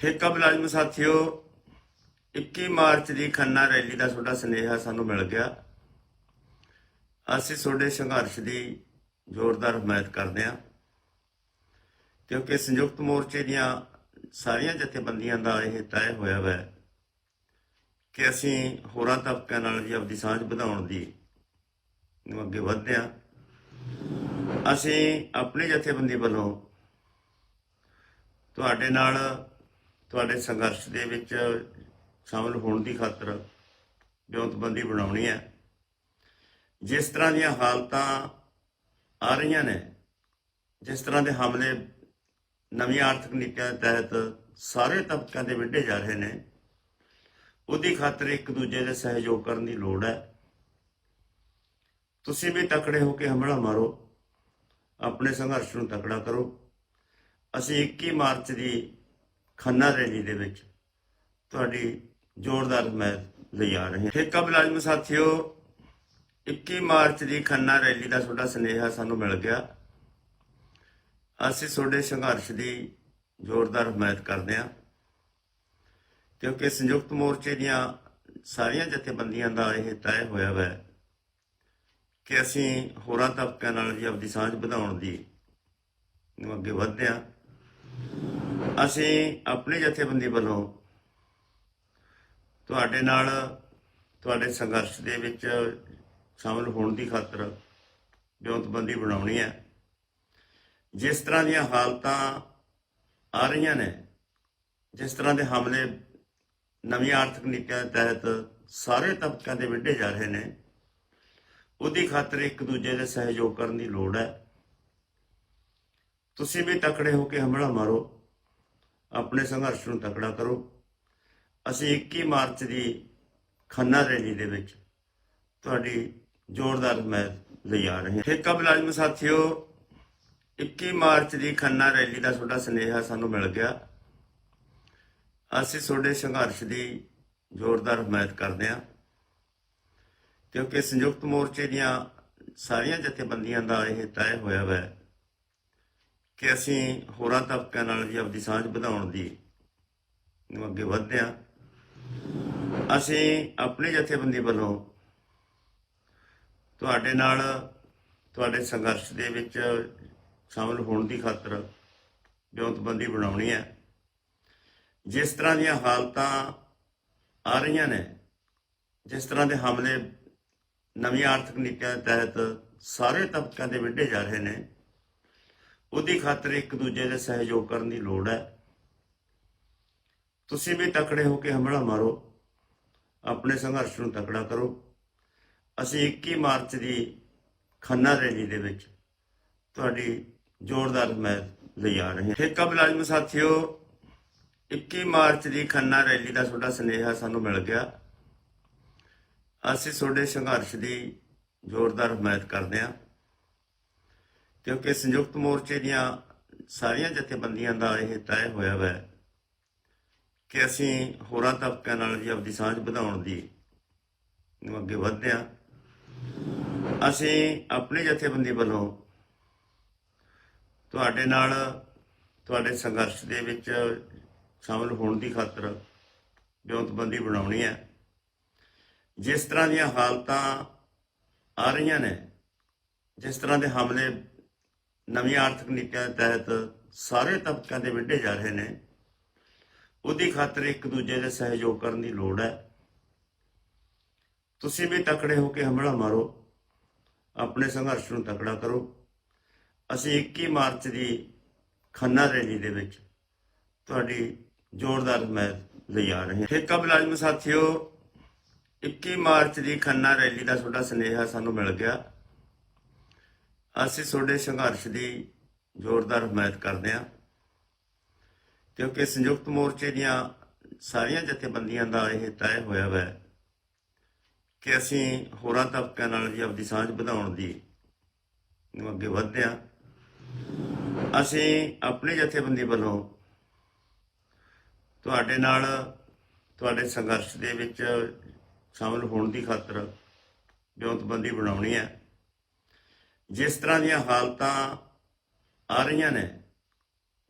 ਠੇਕਾ ਮੁਲਾਜ਼ਮ ਸਾਥੀਓ 21 ਮਾਰਚ ਦੀ ਖੰਨਾ ਰੈਲੀ ਦਾ ਤੁਹਾਡਾ ਸੁਨੇਹਾ ਸਾਨੂੰ ਮਿਲ ਗਿਆ। ਅਸੀਂ ਤੁਹਾਡੇ ਸੰਘਰਸ਼ ਦੀ ਜ਼ੋਰਦਾਰ ਹਮਾਇਤ ਕਰਦੇ ਹਾਂ, ਕਿਉਂਕਿ ਸੰਯੁਕਤ ਮੋਰਚੇ ਦੀਆਂ ਸਾਰੀਆਂ ਜਥੇਬੰਦੀਆਂ ਦਾ ਇਹ ਤੈਅ ਹੋਇਆ ਹੋਇਆ ਹੈ ਕਿ ਅਸੀਂ ਹੋਰਾਂ ਤਬਕਿਆਂ ਨਾਲ ਵੀ ਆਪਣੀ ਸਾਂਝ ਵਧਾਉਣ ਦੀ ਨੂੰ ਅੱਗੇ ਵਧਦੇ ਹਾਂ। ਅਸੀਂ ਆਪਣੀ ਜਥੇਬੰਦੀ ਵੱਲੋਂ ਤੁਹਾਡੇ ਨਾਲ ਤੁਹਾਡੇ ਸੰਘਰਸ਼ ਦੇ ਵਿੱਚ ਸ਼ਾਮਲ ਹੋਣ ਦੀ ਖਾਤਰ ਵਿਉਂਤਬੰਦੀ ਬਣਾਉਣੀ ਹੈ। ਜਿਸ ਤਰ੍ਹਾਂ ਦੀਆਂ ਹਾਲਤਾਂ ਆ ਰਹੀਆਂ ਨੇ, ਜਿਸ ਤਰ੍ਹਾਂ ਦੇ ਹਮਲੇ ਨਵੀਂ ਆਰਥਿਕ ਨੀਤੀਆਂ ਦੇ ਤਹਿਤ ਸਾਰੇ ਤਬਕਿਆਂ ਦੇ ਵਿੱਢੇ ਜਾ ਰਹੇ ਨੇ, ਉਹਦੀ ਖਾਤਰ ਇੱਕ ਦੂਜੇ ਦੇ ਸਹਿਯੋਗ ਕਰਨ ਦੀ ਲੋੜ ਹੈ। ਤੁਸੀਂ ਵੀ ਤਕੜੇ ਹੋ ਕੇ ਹਮਲਾ ਮਾਰੋ, ਆਪਣੇ ਸੰਘਰਸ਼ ਨੂੰ ਤਕੜਾ ਕਰੋ। ਅਸੀਂ 21 ਮਾਰਚ ਦੀ ਖੰਨਾ ਰੈਲੀ ਦੇ ਵਿੱਚ ਤੁਹਾਡੀ ਜ਼ੋਰਦਾਰ ਹਮਾਇਤ ਲਈ ਆ ਰਹੇ ਹਾਂ। ਠੇਕਾ ਮੁਲਾਜ਼ਮ ਸਾਥੀਓ 21 ਮਾਰਚ ਦੀ ਖੰਨਾ ਰੈਲੀ ਦਾ ਤੁਹਾਡਾ ਸੁਨੇਹਾ ਸਾਨੂੰ ਮਿਲ ਗਿਆ। ਅਸੀਂ ਤੁਹਾਡੇ ਸੰਘਰਸ਼ ਦੀ ਜ਼ੋਰਦਾਰ ਹਮਾਇਤ ਕਰਦੇ ਹਾਂ, ਕਿਉਂਕਿ ਸੰਯੁਕਤ ਮੋਰਚੇ ਦੀਆਂ ਸਾਰੀਆਂ ਜਥੇਬੰਦੀਆਂ ਦਾ ਇਹ ਤੈਅ ਹੋਇਆ ਹੋਇਆ ਹੈ ਕਿ ਅਸੀਂ ਹੋਰਾਂ ਤਬਕਿਆਂ ਨਾਲ ਵੀ ਆਪਣੀ ਸਾਂਝ ਵਧਾਉਣ ਦੀ ਨੂੰ ਅੱਗੇ ਵਧਦੇ ਹਾਂ। ਅਸੀਂ ਆਪਣੀ ਜਥੇਬੰਦੀ ਵੱਲੋਂ ਤੁਹਾਡੇ ਨਾਲ, ਤੁਹਾਡੇ ਸੰਘਰਸ਼ ਦੇ ਵਿੱਚ ਸ਼ਾਮਲ ਹੋਣ ਦੀ ਖਾਤਰ ਵਿਉਂਤਬੰਦੀ ਬਣਾਉਣੀ ਹੈ। ਜਿਸ ਤਰ੍ਹਾਂ ਦੀਆਂ ਹਾਲਤਾਂ ਆ ਰਹੀਆਂ ਨੇ, ਜਿਸ ਤਰ੍ਹਾਂ ਦੇ ਹਮਲੇ ਨਵੀਂ ਆਰਥਿਕ ਨੀਤੀਆਂ ਦੇ ਤਹਿਤ ਸਾਰੇ ਤਬਕਿਆਂ ਦੇ ਵਿੱਢੇ ਜਾ ਰਹੇ ਨੇ, ਉਹਦੀ ਖਾਤਰ ਇੱਕ ਦੂਜੇ ਦੇ ਸਹਿਯੋਗ ਕਰਨ ਦੀ ਲੋੜ ਹੈ। ਤੁਸੀਂ ਵੀ ਤਕੜੇ ਹੋ ਕੇ ਹਮਲਾ ਮਾਰੋ। ਆਪਣੇ ਸੰਘਰਸ਼ ਨੂੰ ਤਕੜਾ ਕਰੋ। ਅਸੀਂ 21 ਮਾਰਚ ਦੀ ਖੰਨਾ ਰੈਲੀ ਦੇ ਵਿੱਚ ਤੁਹਾਡੀ ਜ਼ੋਰਦਾਰ ਹਮਾਇਤ ਲਈ ਆ ਰਹੇ ਹਾਂ। ਠੇਕਾ ਮੁਲਾਜ਼ਮ ਸਾਥੀਓ 21 ਮਾਰਚ ਦੀ ਖੰਨਾ ਰੈਲੀ ਦਾ ਤੁਹਾਡਾ ਸੁਨੇਹਾ ਸਾਨੂੰ ਮਿਲ ਗਿਆ। ਅਸੀਂ ਤੁਹਾਡੇ ਸੰਘਰਸ਼ ਦੀ ਜ਼ੋਰਦਾਰ ਹਮਾਇਤ ਕਰਦੇ ਹਾਂ, ਕਿਉਂਕਿ ਸੰਯੁਕਤ ਮੋਰਚੇ ਦੀਆਂ ਸਾਰੀਆਂ ਜਥੇਬੰਦੀਆਂ ਦਾ ਇਹ ਤੈਅ ਹੋਇਆ ਹੋਇਆ ਹੈ ਕਿ ਅਸੀਂ ਹੋਰਾਂ ਤਬਕਿਆਂ ਨਾਲ ਵੀ ਆਪਣੀ ਸਾਂਝ ਵਧਾਉਣ ਦੀ ਨੂੰ ਅੱਗੇ ਵਧਦੇ ਹਾਂ। ਅਸੀਂ ਆਪਣੀ ਜਥੇਬੰਦੀ ਵੱਲੋਂ ਤੁਹਾਡੇ ਨਾਲ, ਤੁਹਾਡੇ ਸੰਘਰਸ਼ ਦੇ ਵਿੱਚ ਸ਼ਾਮਲ ਹੋਣ ਦੀ ਖਾਤਰ ਵਿਉਂਤਬੰਦੀ ਬਣਾਉਣੀ ਹੈ। ਜਿਸ ਤਰ੍ਹਾਂ ਦੀਆਂ ਹਾਲਤਾਂ ਆ ਰਹੀਆਂ ਨੇ, ਜਿਸ ਤਰ੍ਹਾਂ ਦੇ ਹਮਲੇ ਨਵੀਂ ਆਰਥਿਕ ਨੀਤੀਆਂ ਦੇ ਤਹਿਤ ਸਾਰੇ ਤਬਕਿਆਂ ਦੇ ਵਿੱਢੇ ਜਾ ਰਹੇ ਨੇ ਉਹਦੀ ਖਾਤਰ ਇੱਕ ਦੂਜੇ ਦੇ ਸਹਿਯੋਗ ਕਰਨ ਦੀ ਲੋੜ ਹੈ। ਤੁਸੀਂ ਵੀ ਤਕੜੇ ਹੋ ਕੇ ਹਮਲਾ ਮਾਰੋ। ਆਪਣੇ ਸੰਘਰਸ਼ ਨੂੰ ਤਕੜਾ ਕਰੋ। ਅਸੀਂ 21 ਮਾਰਚ ਦੀ ਖੰਨਾ ਰੈਲੀ ਦੇ ਵਿੱਚ ਤੁਹਾਡੀ ਜ਼ੋਰਦਾਰ ਹਮਾਇਤ ਲਈ ਆ ਰਹੇ ਹਾਂ। ਠੇਕਾ ਮੁਲਾਜ਼ਮ ਸਾਥੀਓ 21 ਮਾਰਚ ਦੀ ਖੰਨਾ ਰੈਲੀ ਦਾ ਤੁਹਾਡਾ ਸੁਨੇਹਾ ਸਾਨੂੰ ਮਿਲ ਗਿਆ। ਅਸੀਂ ਤੁਹਾਡੇ ਸੰਘਰਸ਼ ਦੀ ਜ਼ੋਰਦਾਰ ਹਮਾਇਤ ਕਰਦੇ ਹਾਂ। ਕਿਉਂਕਿ ਸੰਯੁਕਤ ਮੋਰਚੇ ਦੀਆਂ ਸਾਰੀਆਂ ਜਥੇਬੰਦੀਆਂ ਦਾ ਇਹ ਤੈਅ ਹੋਇਆ ਹੋਇਆ ਹੈ ਕਿ ਅਸੀਂ ਹੋਰਾਂ ਤਬਕਿਆਂ ਨਾਲ ਵੀ ਆਪਣੀ ਸਾਂਝ ਵਧਾਉਣ ਦੀ ਨੂੰ ਅੱਗੇ ਵਧਦੇ ਹਾਂ। ਅਸੀਂ ਆਪਣੀ ਜਥੇਬੰਦੀ ਵੱਲੋਂ ਤੁਹਾਡੇ ਨਾਲ ਤੁਹਾਡੇ ਸੰਘਰਸ਼ ਦੇ ਵਿੱਚ ਸ਼ਾਮਲ ਹੋਣ ਦੀ ਖਾਤਰ ਵਿਉਂਤਬੰਦੀ ਬਣਾਉਣੀ ਹੈ। ਜਿਸ ਤਰ੍ਹਾਂ ਦੀਆਂ ਹਾਲਤਾਂ ਆ ਰਹੀਆਂ ਨੇ ਜਿਸ ਤਰ੍ਹਾਂ ਦੇ ਹਮਲੇ ਨਵੀਂ ਆਰਥਿਕ ਨੀਤੀਆਂ ਦੇ ਤਹਿਤ ਸਾਰੇ ਤਬਕਿਆਂ ਦੇ ਵਿੱਢੇ ਜਾ ਰਹੇ ਨੇ। ਉਹਦੀ ਖਾਤਰ ਇੱਕ ਦੂਜੇ ਦੇ ਸਹਿਯੋਗ ਕਰਨ ਦੀ ਲੋੜ ਹੈ। ਤੁਸੀਂ ਵੀ ਤਕੜੇ ਹੋ ਕੇ ਹਮਲਾ ਮਾਰੋ। ਆਪਣੇ ਸੰਘਰਸ਼ ਨੂੰ ਤਕੜਾ ਕਰੋ। ਅਸੀਂ 21 ਮਾਰਚ ਦੀ ਖੰਨਾ ਰੈਲੀ ਦੇ ਵਿੱਚ ਤੁਹਾਡੀ ਜ਼ੋਰਦਾਰ ਹਮਾਇਤ ਲਈ ਆ ਰਹੇ ਹਾਂ। ਠੇਕਾ ਮੁਲਾਜ਼ਮ ਸਾਥੀਓ 21 ਮਾਰਚ ਦੀ ਖੰਨਾ ਰੈਲੀ ਦਾ ਤੁਹਾਡਾ ਸੁਨੇਹਾ ਸਾਨੂੰ ਮਿਲ ਗਿਆ। ਅਸੀਂ ਤੁਹਾਡੇ ਸੰਘਰਸ਼ ਦੀ ਜ਼ੋਰਦਾਰ ਹਮਾਇਤ ਕਰਦੇ ਹਾਂ, ਕਿਉਂਕਿ ਸੰਯੁਕਤ ਮੋਰਚੇ ਦੀਆਂ ਸਾਰੀਆਂ ਜਥੇਬੰਦੀਆਂ ਦਾ ਇਹ ਤੈਅ ਹੋਇਆ ਹੋਇਆ ਹੈ ਕਿ ਅਸੀਂ ਹੋਰਾਂ ਤਬਕਿਆਂ ਨਾਲ ਵੀ ਆਪਣੀ ਸਾਂਝ ਵਧਾਉਣ ਦੀ ਨੂੰ ਅੱਗੇ ਵਧਦੇ ਹਾਂ। ਅਸੀਂ ਆਪਣੀ ਜਥੇਬੰਦੀ ਵੱਲੋਂ ਤੁਹਾਡੇ ਨਾਲ ਤੁਹਾਡੇ ਸੰਘਰਸ਼ ਦੇ ਵਿੱਚ ਸ਼ਾਮਲ ਹੋਣ ਦੀ ਖਾਤਰ ਵਿਉਂਤਬੰਦੀ ਬਣਾਉਣੀ ਹੈ। ਜਿਸ ਤਰ੍ਹਾਂ ਦੀਆਂ ਹਾਲਤਾਂ ਆ ਰਹੀਆਂ ਨੇ,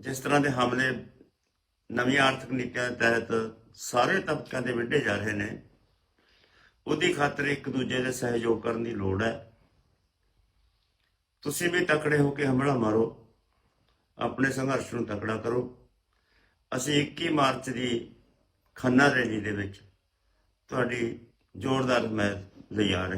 ਜਿਸ ਤਰ੍ਹਾਂ ਦੇ ਹਮਲੇ ਨਵੀਆਂ ਆਰਥਿਕ ਨੀਤੀਆਂ ਦੇ ਤਹਿਤ ਸਾਰੇ ਤਬਕਿਆਂ ਦੇ ਵਿੱਢੇ ਜਾ ਰਹੇ ਨੇ, ਉਹਦੀ ਖਾਤਰ ਇੱਕ ਦੂਜੇ ਦੇ ਸਹਿਯੋਗ ਕਰਨ ਦੀ ਲੋੜ ਹੈ। ਤੁਸੀਂ ਵੀ ਤਕੜੇ ਹੋ ਕੇ ਹਮਲਾ ਮਾਰੋ, ਆਪਣੇ ਸੰਘਰਸ਼ ਨੂੰ ਤਕੜਾ ਕਰੋ। ਅਸੀਂ 21 ਮਾਰਚ ਦੀ ਖੰਨਾ ਰੈਲੀ ਦੇ ਵਿੱਚ ਤੁਹਾਡੀ ਜ਼ੋਰਦਾਰ ਹਮਾਇਤ ਲਈ ਆ ਰਹੇ